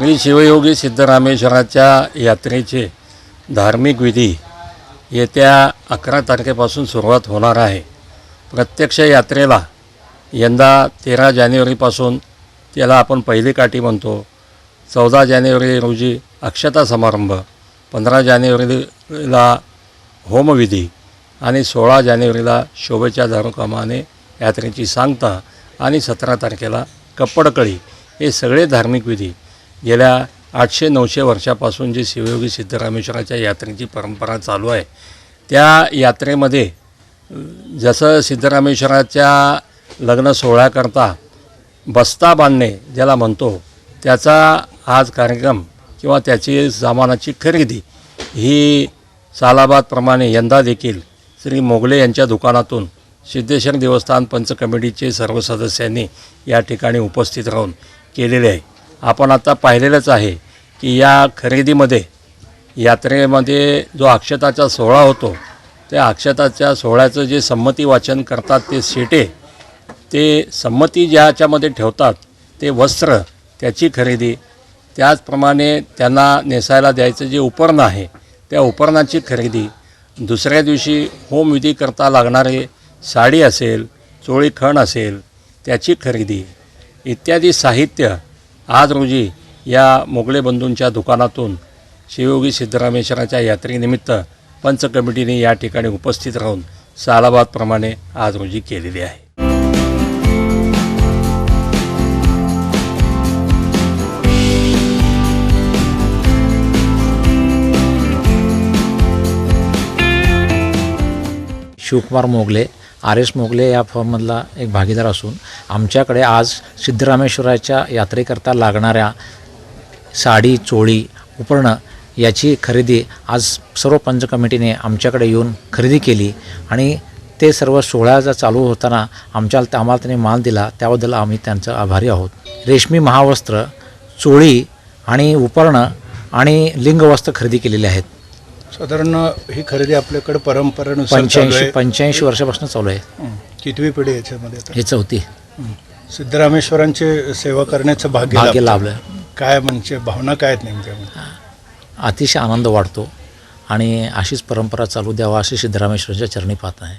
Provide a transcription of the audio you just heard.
श्री शिवयोगी सिद्धरामेश्वराच्या यात्रेचे धार्मिक विधी येत्या अकरा तारखेपासून सुरुवात होणार आहे. प्रत्यक्ष यात्रेला यंदा तेरा जानेवारीपासून त्याला आपण पहिली काठी म्हणतो. चौदा जानेवारी रोजी अक्षता समारंभ पंधरा जानेवारीला होमविधी आणि सोळा जानेवारीला शोभेच्या दारुकामाने यात्रेची सांगता आणि सतरा तारखेला कप्पडकळी हे सगळे धार्मिक विधी गेल्या आठशे नऊशे वर्षापासून जी शिवयोगी सिद्धरामेश्वराच्या यात्रेची परंपरा चालू आहे त्या यात्रेमध्ये जसं सिद्धरामेश्वराच्या लग्न सोहळ्याकरता बस्ता बांधणे ज्याला म्हणतो त्याचा आज कार्यक्रम किंवा त्याची सामानाची खरेदी ही सालाबादप्रमाणे यंदा देखील श्री मोगले यांच्या दुकानातून सिद्धेश्वर देवस्थान पंच कमिटीचे सर्व सदस्यांनी या ठिकाणी उपस्थित राहून केलेले आहे. आपण आता पाहिलेलंच आहे की या खरेदीमध्ये यात्रेमध्ये जो अक्षताचा सोहळा होतो त्या अक्षताच्या सोहळ्याचं जे संमती वाचन करतात ते शेटे ते संमती ज्याच्यामध्ये ठेवतात ते वस्त्र त्याची खरेदी त्याचप्रमाणे त्यांना नेसायला द्यायचं जे उपरणं आहे त्या उपरणाची खरेदी दुसऱ्या दिवशी होमविधी करता लागणारे साडी असेल चोळीखण असेल त्याची खरेदी इत्यादी साहित्य आज रोजी या मोगले बंधूंच्या दुकानातून शिवयोगी सिद्धरामेश्वराच्या यात्रेनिमित्त पंच कमिटीने या ठिकाणी उपस्थित राहून सालाबादप्रमाणे आज रोजी केलेली आहे. शिवकुमार मोगले आर एस मोगले या फॉर्ममधला एक भागीदार असून आमच्याकडे आज सिद्धरामेश्वराच्या यात्रेकरता लागणाऱ्या साडी चोळी उपरणं याची खरेदी आज सर्व पंच कमिटीने आमच्याकडे येऊन खरेदी केली आणि ते सर्व सोहळ्याचा चालू होताना आमच्या आम्हाला त्यांनी माल दिला त्याबद्दल आम्ही त्यांचं आभारी आहोत. रेशमी महावस्त्र चोळी आणि उपरणं आणि लिंगवस्त्र खरेदी केलेले आहेत. साधारण ही खरेदी आपल्याकडे परंपरेनुसार चालू पंच्याऐंशी आहे. पंच्याऐंशी वर्षापासून चालू आहे हं. कितवी पिढी याच्यामध्ये आता? हे चौथी हं. सिद्धरामेश्वरांची सेवा करण्याचं भाग्य भाग्य लाभलं. लाभलं काय म्हणजे भावना काय आहेत नेमक्या अतिशय आनंद वाटतो आणि अशीच परंपरा चालू द्यावा अशी सिद्धरामेश्वराच्या चरणी पाहत आहे